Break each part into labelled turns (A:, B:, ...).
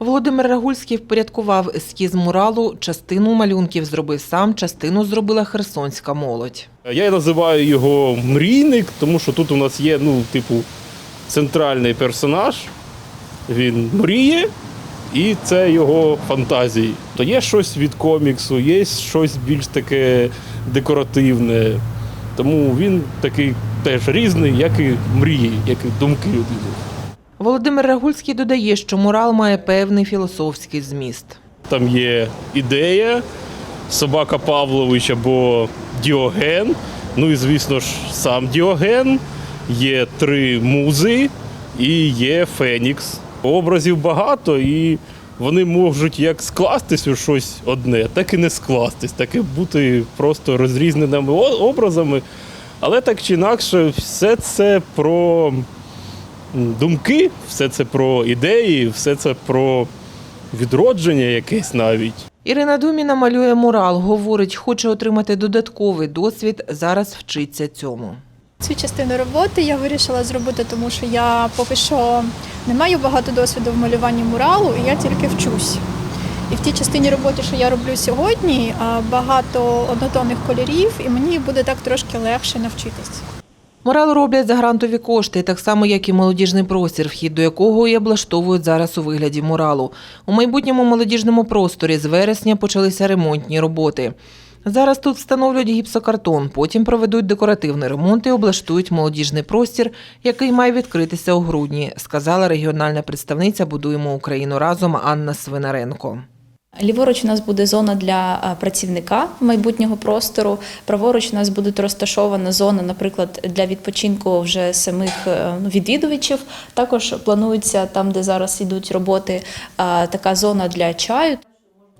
A: Володимир Рагульський впорядкував ескіз муралу. Частину малюнків зробив сам, частину зробила херсонська молодь.
B: Я називаю його мрійник, тому що тут у нас є, ну, типу, центральний персонаж. Він мріє, і це його фантазії. То є щось від коміксу, є щось більш таке декоративне. Тому він такий теж різний, як і мрії, як і думки людини.
A: Володимир Рагульський додає, що мурал має певний філософський зміст.
B: Там є ідея, собака Павлович або Діоген. Ну і звісно ж, сам Діоген. Є три музи і є Фенікс. Образів багато, і вони можуть як скластись у щось одне, так і не скластись, так і бути просто розрізненими образами. Але так чи інакше, все це про думки, все це про ідеї, все це про відродження якесь навіть.
A: Ірина Думіна малює мурал. Говорить, хоче отримати додатковий досвід. Зараз вчиться цьому.
C: Цю частину роботи я вирішила зробити, тому що я поки що не маю багато досвіду в малюванні муралу, і я тільки вчусь. І в тій частині роботи, що я роблю сьогодні, багато однотонних кольорів, і мені буде так трошки легше навчитись.
A: Мурал роблять за грантові кошти, так само як і молодіжний простір, вхід до якого і облаштовують зараз у вигляді муралу. У майбутньому молодіжному просторі з вересня почалися ремонтні роботи. Зараз тут встановлюють гіпсокартон, потім проведуть декоративний ремонт і облаштують молодіжний простір, який має відкритися у грудні, сказала регіональна представниця Будуємо Україну разом Анна Свинаренко.
D: Ліворуч у нас буде зона для е, працівника майбутнього простору. Праворуч у нас буде розташована зона, наприклад, для відпочинку вже самих е, ну, відвідувачів. Також планується там, де зараз йдуть роботи, е, така зона для чаю.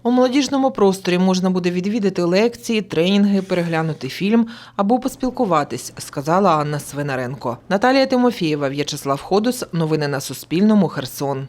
A: У молодіжному просторі можна буде відвідати лекції, тренінги, переглянути фільм або поспілкуватись, сказала Анна Свинаренко. Наталія Тимофієва, В'ячеслав Ходус. Новини на Суспільному. Херсон.